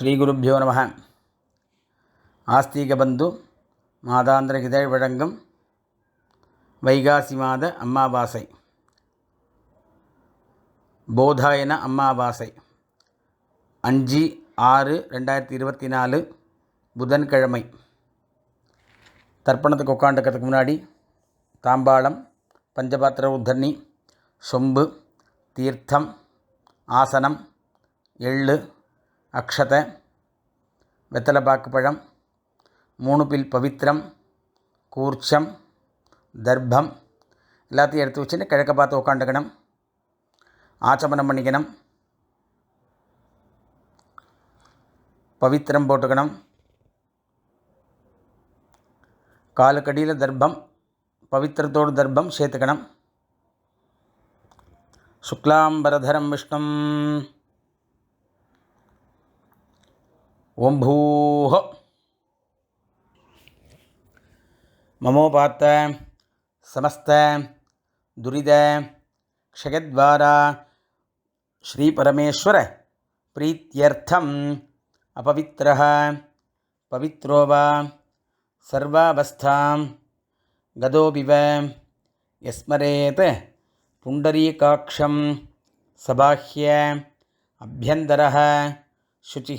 ஸ்ரீகுருப்போ நம. ஆஸ்தீகபந்து மாதாந்திர இதழ் வழங்கும் வைகாசி மாத அம்மாவாசை. போதாயன அம்மாவாசை. அஞ்சு ஆறு ரெண்டாயிரத்தி இருபத்தி நாலு புதன்கிழமை. தர்ப்பணத்துக்கு உட்காந்துக்கிறதுக்கு முன்னாடி தாம்பாளம் பஞ்சபாத்திர உத்தரணி சொம்பு தீர்த்தம் ஆசனம் எள்ளு அக்ஷதை வெத்தலைப்பாக்கு பழம் மூணு பில் பவித்திரம் கூர்ச்சம் தர்ப்பம் எல்லாத்தையும் எடுத்து வச்சுன்னு கிழக்க பார்த்து உட்காந்துக்கணும் ஆச்சமனம் பண்ணிக்கணும். பவித்திரம் போட்டுக்கணும். காலுக்கடியில் தர்ப்பம் பவித்திரத்தோடு தர்ப்பம் சேர்த்துக்கணும். சுக்லாம்பரதரம் விஷ்ணும். ஓம் பூஹ. மமோபாத்த சமஸ்த துரித க்ஷயத்வாரா ஸ்ரீபரமேஸ்வர பிரீத்தியர்த்தம் அபவித்திரः பவித்ரோவா சர்வாவஸ்தாம் கதோபிவ யஸ்மரேத் புண்டரீகாட்சம் சபாஹ்ய அபியந்தர சுச்சி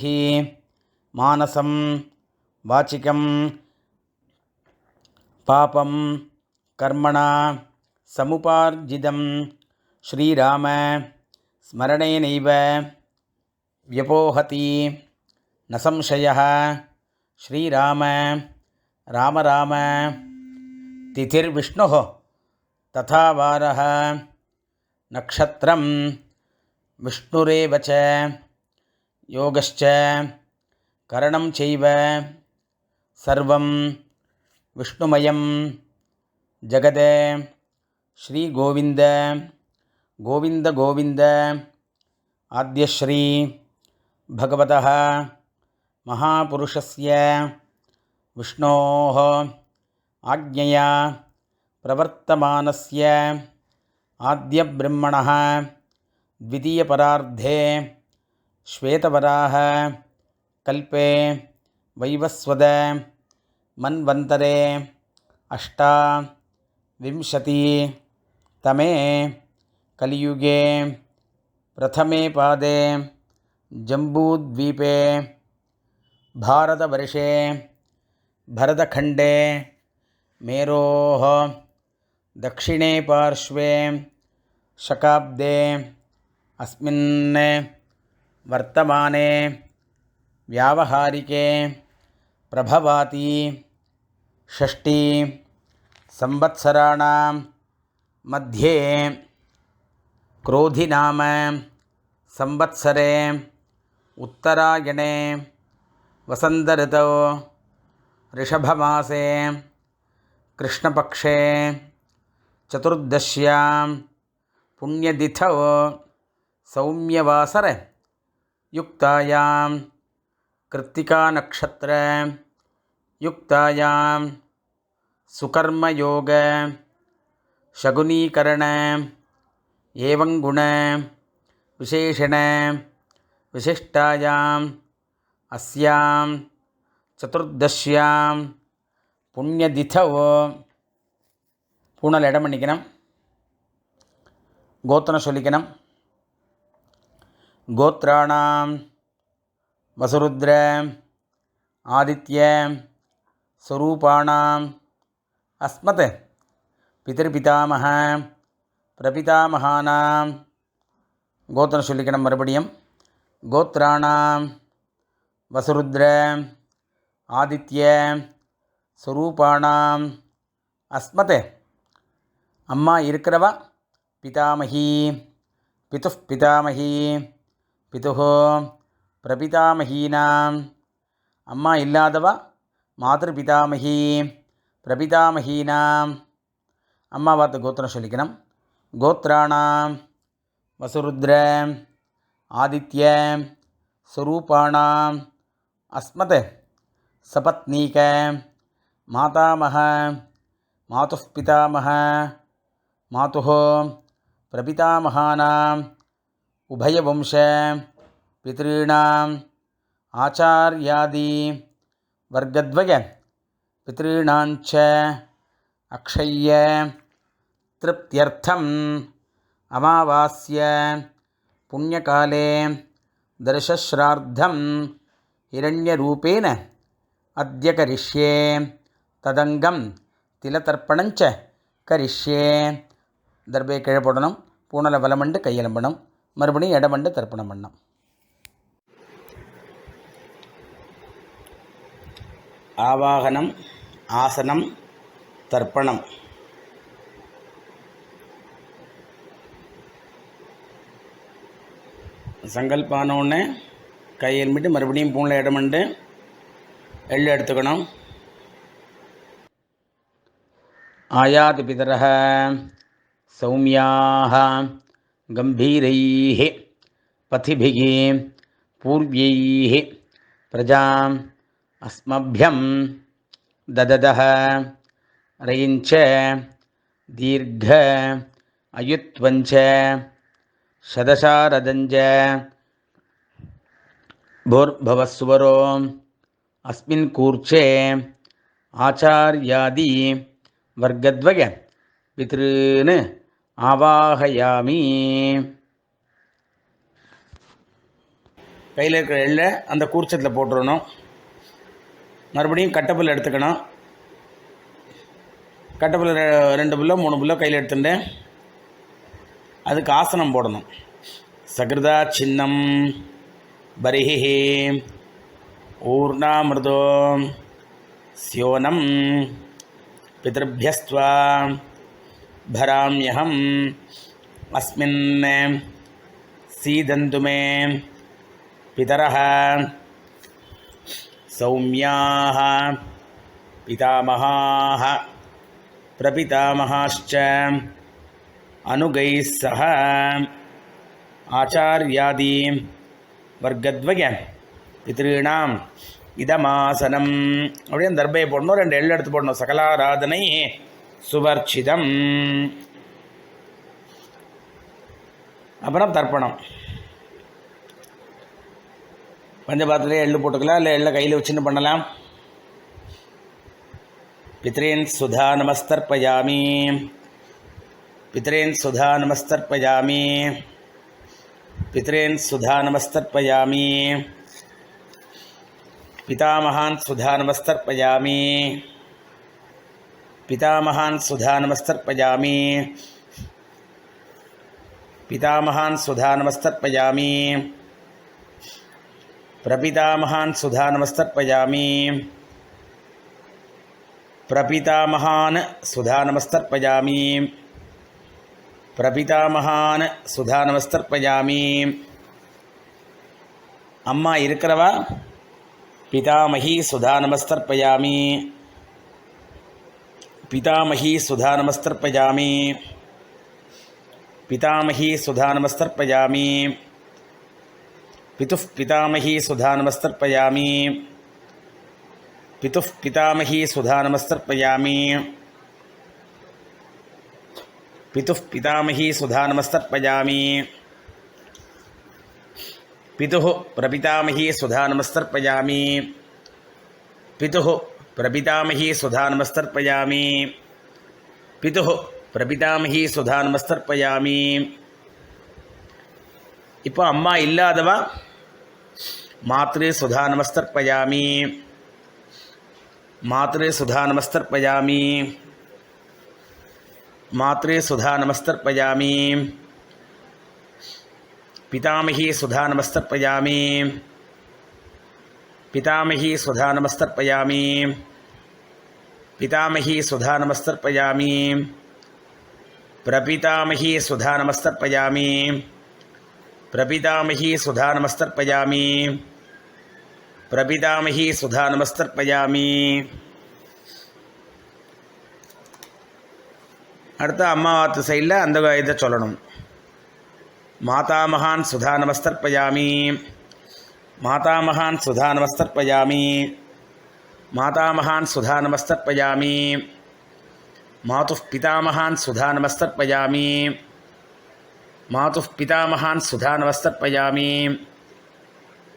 மானசம் வாச்சிக்கம் பாபம் கர்மணா சமுபார்ஜிதம் ஸ்ரீராம ஸ்மரணேனைவ வியபோகதி நசம்சய ஸ்ரீராம ராம ராம திதிர்விஷ்ணு ததா வார நக்ஷத்திரம் விஷ்ணுரேவச்ச யோகச்ச च योगश्च करणं चैव सर्वं विष्णुमयं जगद श्रीगोविन्द गोविन्द गोविन्द आद्यश्री भगवतः महापुरुषस्य विष्णोः आज्ञया प्रवर्तमानस्य आद्यब्रह्मणः द्वितीयपरार्धे श्वेतवराह कल्पे वैवस्वद मन्वन्तरे अष्टा विंशति तमे कलियुगे प्रथमे पादे जम्बूद्वीपे भारतवर्षे भरतखण्डे मेरोः दक्षिणे पार्श्वे शकाब्दे अस्मिन् वर्तमाने व्यावहारिके, प्रभवाति षष्टि संवत्सराणां मध्ये, क्रोधिनाम, संवत्सरे, उत्तरायणे, वसन्तऋतौ, ऋषभमासे, कृष्णपक्षे, चतुर्दश्यां, पुण्यतिथौ, सौम्यवासर, युक्तायां कृत्तिकानक्षत्र युक्तायां सुकर्मयोग शकुनीकरण एवं गुण विशेषण विशिष्टायाम् अस्यां चतुर्दश्यां புண்ணியதிதோ பூனல் இடம் பண்ணிக்கணும் கோத்திரம் சொல்லிக்கணும் கோத்ராணாம் வசுருத்ர ஆதித்ய ஸ்வரூபாணாம் அஸ்மத் பிதர்பிதாமக பிரபிதாமகானாம் கோத்திரம் சொல்லிக்கணும் மறுபடியும். கோத்ராணாம் வசுருத்ர ஆதித்ய ஸ்வரூபாணாம் அஸ்மத். அம்மா இருக்கிறவா? பிதாமகி. பிதுः பிதாமகி. பிதுः பிரபிதாமகீனாம். அம்மா இல்லாதவா? மாதృபிதாமகி. பிரபிதாமகீனாம். அம்மா பார்த்து கோத்திரம் சொல்லிக்கணும். கோத்ராணாம். வசுருத்ர ஆதித்ய ஸ்வரூபாணாம் அஸ்மத். சபத்னீக மாதாமக. மாதுः பிதாமக மாதுः பிரபிதாமகானாம். உபயவம்ச. பிதॄணாம் ஆச்சாரியாதி வர்க்கத்வய பிதॄணாஞ்ச அக்ஷய திருப்தியர்த்தம் அமாவாஸ்ய புண்ணியகாலே தர்ஷஸ்ரார்த்தம் ஹிரண்யரூபேன அத்திய கரிஷ்யே ததங்கம் திலதர்ப்பணஞ்ச கரிஷ்யே தர்பே கீழே போடணும் பூனலை வலமண்டு கையெலும்பணும் மறுபடியும் இடமண்டு தர்ப்பணம் பண்ணணும் ஆவாகனம் ஆசனம் தர்ப்பணம் சங்கல்பானோடனே கை எலும்பிட்டு மறுபடியும் பூனில் இடமண்டு எள்ளு எடுத்துக்கணும் आयाति पितरः सौम्याः गम्भीरैः पथिभिः पूर्व्यैः प्रजाम् அஸ்மபியம் தததஹ ரயிஞ்ச தீர்க அயுத்வஞ்ச சதசாரதஞ்ச போர்பவஸ்வரோ அஸ்மின் கூர்ச்சே ஆச்சாரியாதி வர்க்கத்வய பித்ருன்னு ஆவாகயாமி கையில் இருக்கிற எள்ள அந்த கூர்ச்சத்தில் போட்டுறணும். மறுபடியும் கட்டப்புல் எடுத்துக்கணும் கட்டப்புல் ரெண்டு புல்லோ மூணு புல்லோ கையில் எடுத்துட்டேன் அதுக்கு ஆசனம் போடணும் சகிருதா சின்னம் பரிஹி ஊர்ணாமிருதோ சியோனம் पितृभ्यस्त्वा भराम्यहम् अस्मिन् सीदन्तु मे पितरः सौम्याः पितामहाः प्रपितामहाश्च अनुगैः सह आचार्यादि वर्गद्वय पितॄणाम् இதமாசனம் அப்படின்னு தர்பையை போடணும் ரெண்டு எள்ளு எடுத்து போடணும் சகலாராதனை சுவர்ச்சிதம் அப்புறம் தர்ப்பணம் பஞ்சபாத்திரத்தில் எள்ளு போட்டுக்கலாம் இல்லை எள்ளை கையில் வச்சுன்னு பண்ணலாம்? பித்ரேன் சுதா நமஸ்தர்ப்பயாமி. பித்ரேன் சுதா நமஸ்தர்ப்பயாமி. பித்ரேன் சுதா நமஸ்தர்ப்பயாமி. பிதாமகான் சுதா நமஸ்தர்ப்பயாமி. பிதாமகான் சுதா நமஸ்தர்ப்பயாமி. பிதாமகான் சுதா நமஸ்தர்ப்பயாமி. பிரபிதாமகான் சுதா நமஸ்தர்ப்பயாமி. பிரபிதாமகான் சுதா நமஸ்தர்ப்பயாமி. பிரபிதாமகான் சுதா நமஸ்தர்ப்பயாமி. அம்மா இருக்கிறவா? பிதாமகி சுதா நமஸ்தர்ப்பயாமி. பிதாமகி சுதா நமஸ்தர்ப்பயாமி. பிதாமகி சுதா நமஸ்தர்ப்பயாமி. पितुः पितामही सुधा नमस्तर्पयामि पितुः पितामही सुधा नमस्तर्पयामि पितुः पितामही सुधा नमस्तर्पयामि पितुः प्रपितामही सुधानमस्तर्पयामि पितुः प्रपितामही सुधानमस्तर्पयामि पितुः பிரபிதாமகி சுதா நமஸ்தர்ப்பயாமி இப்போ அம்மா இல்லாதவா मातृ सुधा नमस्तर्पयामी। मातृ सुधा नमस्तर्पयामी। मातृ सुधा नमस्तर्पयामी। पितामही सुधा नमस्तर्पयामी। पितामही सुधा नमस्तर्पयामी। पितामही सुधा नमस्तर्पयामी। प्रपितामही सुधा नमस्तर्पयामी। प्रपितामही सुधा नमस्तर्पयामी। பிரபிதாமகி சுதா நமஸ்தர்பயாமி அடுத்து அம்மா வார்த்தை சைடில் அந்த இதை சொல்லணும். மாதாமகான் சுதா நமஸ்தர்பயாமி மாதாமகான் சுதா நமஸ்தர்பயாமி மாதாமகான் சுதா நமஸ்தர்பயாமி மாது பிதாமகான் சுதா நமஸ்தர்பயாமி மாது பிதாமகான் சுதா நமஸ்தர்பயாமி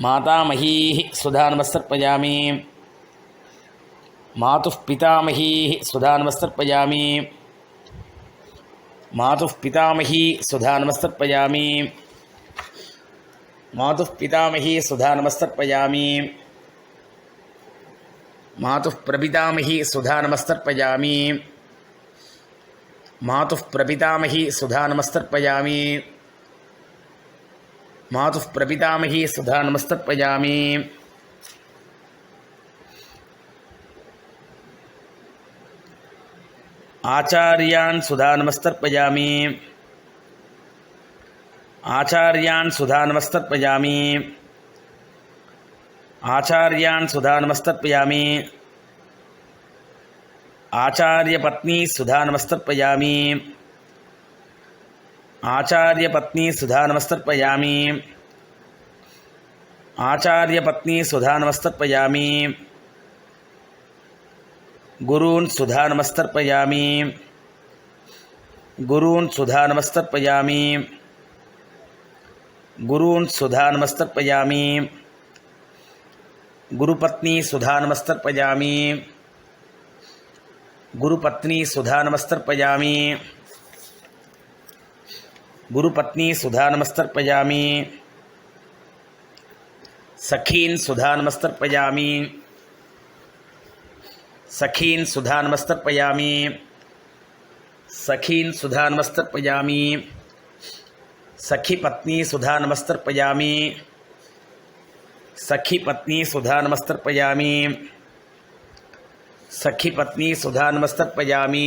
मातामही सुधान्वस्तर्पयामी मातु पितामही सुधान्वस्तर्पयामी मातुः पितामही सुधान्वस्तर्पयामी मातुः पितामही सुधानमस्तर्पयामी मातुः मातु सुधानमस्तर्पयामी मातुः सुधा सुधानमस्तर्पयामी नमस्तर्पयामि मातुः प्रपितामही सुधा नमस्तर्पयामि आचार्यान् सुधा नमस्तर्पयामि आचार्यान् सुधा नमस्तर्पयामि आचार्यान् सुधा नमस्तर्पयामि आचार्यपत्नी सुधा नमस्तर्पयामि आचार्यपत्नी सुधा नमस्तर्पयामि। आचार्यपत्नी सुधा नमस्तर्पयामि। गुरून् सुधा नमस्तर्पयामि। गुरून् सुधा नमस्तर्पयामि। गुरून् सुधा नमस्तर्पयामि। गुरुपत्नी सुधा नमस्तर्पयामि। गुरुपत्नी सुधा नमस्तर्पयामि। गुरुपत्नी सुधा नमस्तर्पयामि सखीन् सुधा नमस्तर्पयामि सखीन सुधा नमस्तर्पयामि सखीन् सुधा नमस्तर्पयामि सखीपत्नी सुधा नमस्तर्पयामि सखीपत्नी सुधा नमस्तर्पयामि सखीपत्नी सुधा नमस्तर्पयामि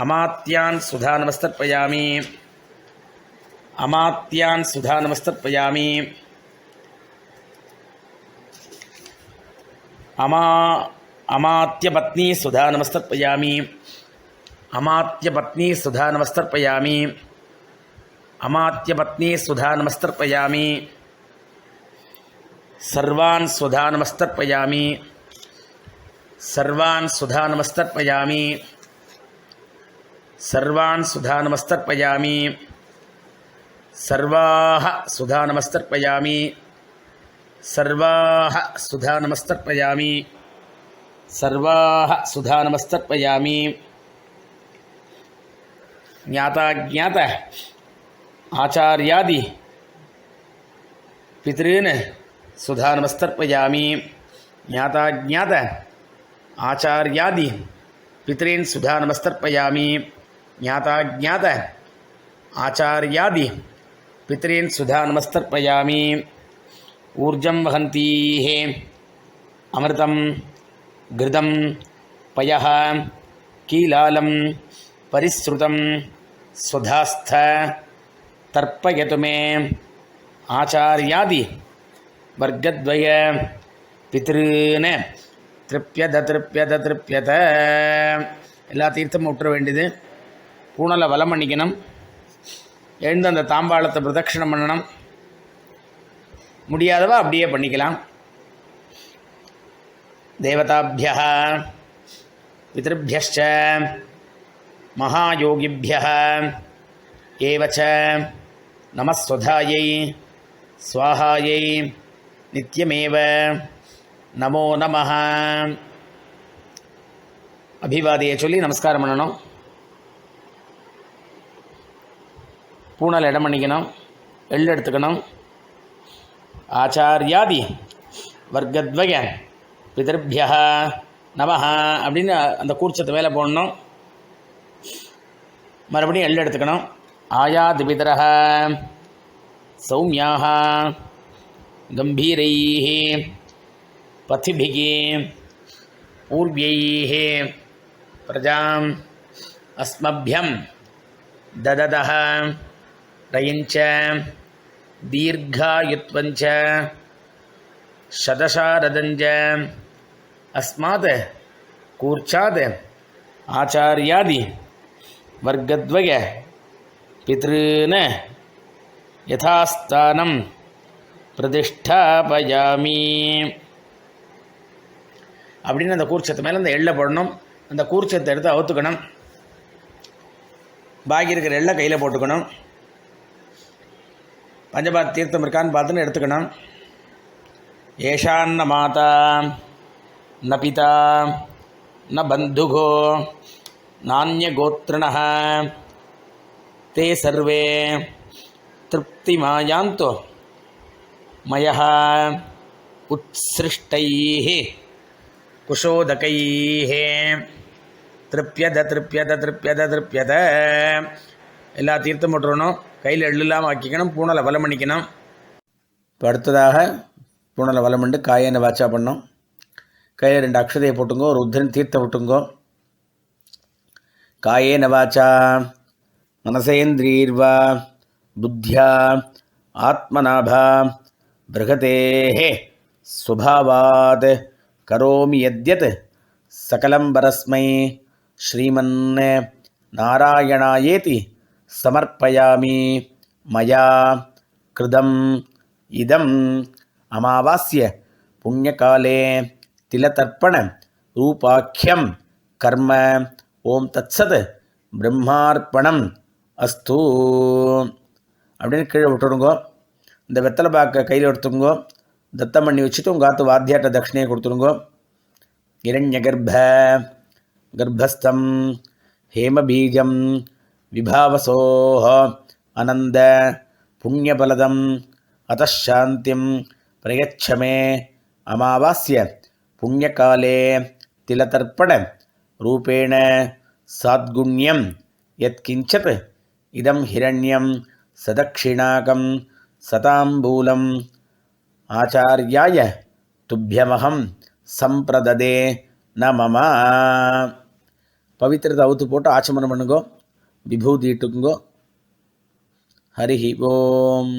अमात्यान् सुधा नमस्तर्पयामि। अमात्यान् सुधा नमस्तर्पयामि। अमा, अमात्यपत्नी सुधा नमस्तर्पयामि। अमात्यपत्नी सुधा नमस्तर्पयामि। अमात्यपत्नी सुधा नमस्तर्पयामि। सर्वान् सुधा नमस्तर्पयामि। सर्वान् सुधा नमस्तर्पयामि। सर्वान् सुधानमस्तर्पयामि। सर्वाः सुधानमस्तर्पयामि। सर्वाः सुधानमस्तर्पयामि। सर्वाः सुधानमस्तर्पयामि। ज्ञाताज्ञात आचार्यादि, पितॄन् ज्ञाता ज्ञाताज्ञात आचार्यादि, पितॄन् सुधानमस्तर्पयामि। नमस्तर्पयामि ज्ञाताज्ञात आचार्यादि पितॄन् सुधा नमस्तर्पयामि ऊर्जं वहन्तीः अमृतं घृतं पयः कीलालं परिसृतं स्वधास्थ तर्पयतु मे आचार्यादि वर्गद्वय பித்ருன்னு திருப்பியத திருப்பியத திருப்பியத எல்லா தீர்த்தமும் விட்டுற வேண்டியது பூணலை வலம் பண்ணிக்கணும் எழுந்து அந்த தாம்பாளத்தை பிரதட்சிணம் பண்ணணும். முடியாதவா அப்படியே பண்ணிக்கலாம். தேவதாபிய பிதபியச்ச மகாயோகிபிய ஏவச்ச நமஸ்வதாயை ஸ்வாஹாயை நித்யமேவ நமோ நம அபிவாதியை சொல்லி நமஸ்காரம் பண்ணணும். பூனல் இடம் பண்ணிக்கணும் எள் எடுத்துக்கணும் ஆச்சாரியாதி வர்க்கத்வய பிதர்பியா நமஹ அப்படின்னு அந்த கூர்ச்சத்தை மேலே போடணும் மறுபடியும் எள்ளு எடுத்துக்கணும் ஆயாது பிதரஹ சௌமியாக கம்பீரைः पथिभिः पूर्व्यैः प्रजाम् अस्मभ्यं दददः ரயிஞ்ச தீர்காயுத்வஞ்ச சதசாரதஞ்ச அஸ்மாத் கூர்ச்சாத் ஆச்சாரியாதி வர்க்கத்வய பித்ருன யதாஸ்தானம் பிரதிஷ்டாபயாமி அப்படின்னு அந்த கூர்ச்சத்து மேலே அந்த எள்ளை போடணும். அந்த கூர்ச்சத்தை எடுத்து அவுத்துக்கணும். பாக்கி இருக்கிற எள்ளை கையில் போட்டுக்கணும். பஞ்சபாத் தீர்த்தம் இருக்கான்னு பார்த்துன்னு எடுத்துக்கணும். ஏஷான் ந மாதா ந பிதா ந பந்துகோ நானியகோத்திரண தே சர்வே திருப்தி மாயாந்தோ மயா உத்ஸ்ருஷ்டை குஷோதகை திருப்பியத திருப்பியத திருப்பியத திருப்பியத எல்லா தீர்த்தம் போட்டுறணும் கையில் எள்ளு இல்லாமல் ஆக்கிக்கணும் பூனலை வலம் பண்ணிக்கணும். இப்போ அடுத்ததாக பூனலை வலம் பண்ணிட்டு காயானை வாட்சா பண்ணோம்? கையில் ரெண்டு அக்ஷதையை போட்டுங்கோ ருத்ரன் தீர்த்தம் விட்டுங்கோ. காயே நவாச்சா மனசேந்திரீர்வா புத்தியா ஆத்மநாபா பிருகதேஹே சுபாவாத் கரோமி யத்யத் சகலம் பரஸ்மை ஸ்ரீமன் நாராயணாயேதி. சமர்ப்பயாமி மயா கிருதம் இதம் அமாவாஸ்ய புண்ணியகாலே திலதர்ப்பண ரூபாக்கியம் கர்ம ஓம் தத்சத் பிரம்மார்ப்பணம் அஸ்து. அப்படின்னு கீழே விட்டுடுங்கோ. இந்த வெத்தலை பாக்க கையில் எடுத்துங்கோ தத்தம் பண்ணி வச்சுட்டு உங்கள் ஆத்து வாத்தியாட்ட தட்சிணையை கொடுத்துருங்கோ இரண்ய கர்ப்ப கர்ப்பஸ்தம் ஹேமபீஜம் விபாவசோஹ அனந்த புண்ணியபலதம் அத்தாந்திம் பிரயச்சமே அமாவாஸ்ய புண்ணியகாலே திலதர்ப்பண ரூபேண சாத்குண்யம் யத்கிஞ்சத் இதம் ஹிரண்யம் சதக்ஷிணாகம் சதாம்பூலம் ஆச்சாரியாய துப்பியமகம் சம்பிரததே ந மம பவித்திரத்தை அவுத்து போட்டு ஆச்சமனம் பண்ணுங்கோ விபூதி ஹரி ஓம்